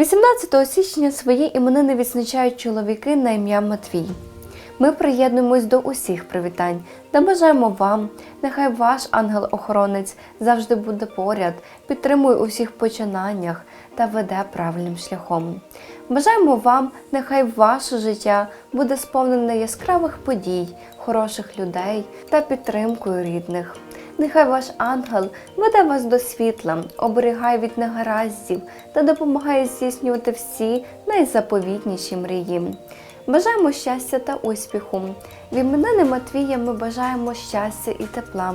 18 січня свої іменини відзначають чоловіки на ім'я Матвій. Ми приєднуємось до усіх привітань та бажаємо вам, нехай ваш ангел-охоронець завжди буде поряд, підтримує у всіх починаннях та веде правильним шляхом. Бажаємо вам, нехай ваше життя буде сповнене яскравих подій, хороших людей та підтримкою рідних. Нехай ваш ангел веде вас до світла, оберігає від негараздів та допомагає здійснювати всі найзаповітніші мрії. Бажаємо щастя та успіху. В іменини Матвія ми бажаємо щастя і тепла,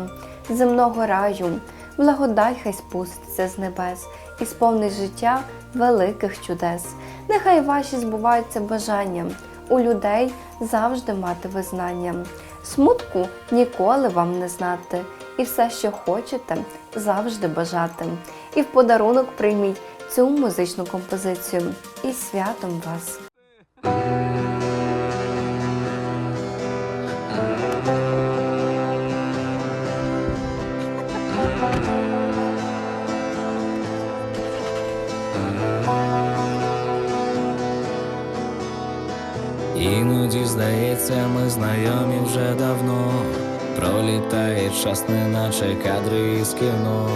земного раю, благодать хай спуститься з небес і сповнить життя великих чудес. Нехай ваші збуваються бажання, у людей завжди мати визнання. Смутку ніколи вам не знати, і все, що хочете, завжди бажати. І в подарунок прийміть цю музичну композицію. І святом вас! Іноді здається, ми знайомі вже давно. Пролітає час, неначе кадри із кіно.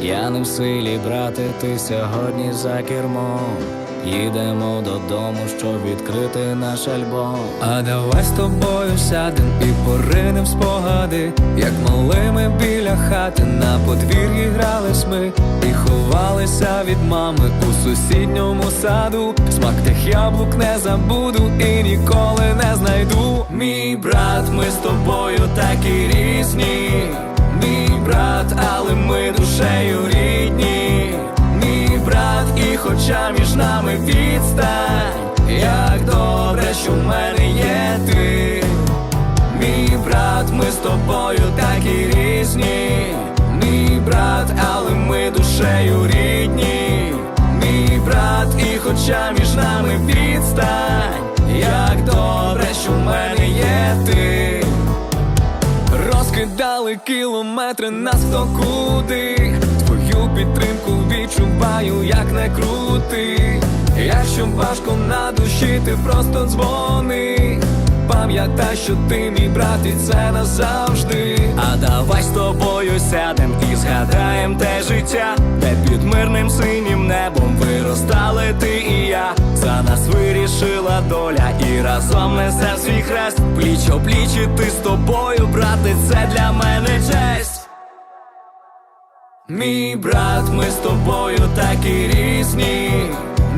Я не в силі, брати, ти сьогодні за кермом. Їдемо додому, щоб відкрити наш альбом. А давай з тобою сядем і поринем спогади, як малими біля хати на подвір'ї грались ми і ховалися від мами у сусідньому саду. Смак тих яблук не забуду і ніколи не знайду. Мій брат, ми з тобою такі різні. Мій брат, але ми душею рідні. Хоча між нами відстань, як добре, що в мене є ти. Мій брат, ми з тобою такі різні. Мій брат, але ми душею рідні. Мій брат, і хоча між нами відстань, як добре, що в мене є ти. Розкидали кілометри нас хто куди Твою підтримку відчуваю, як не крути. Якщо важко на душі, ти просто дзвони. Пам'ятай, що ти мій брат і це назавжди. А давай з тобою сядем і згадаєм те життя Де під мирним синім небом виростали ти і я. За нас вирішила доля і разом несе свій хрест. Пліч опліч і ти з тобою, брате, це для мене честь Мій брат, ми з тобою такі різні.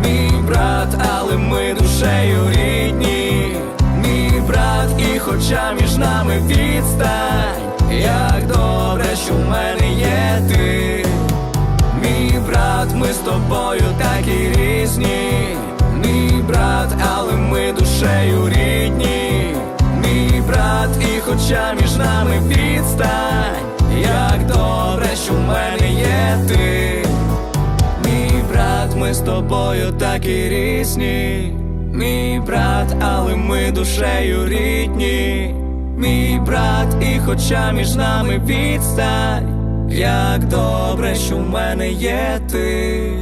Мій брат, але ми душею рідні. Мій брат, і хоча між нами відстань, як добре, що в мене є ти. Мій брат, ми з тобою такі різні. Мій брат, але ми душею рідні. Мій брат, і хоча між нами відстань, з тобою такі різні. Мій брат, але ми душею рідні. Мій брат, і хоча між нами відстань, як добре, що в мене є ти.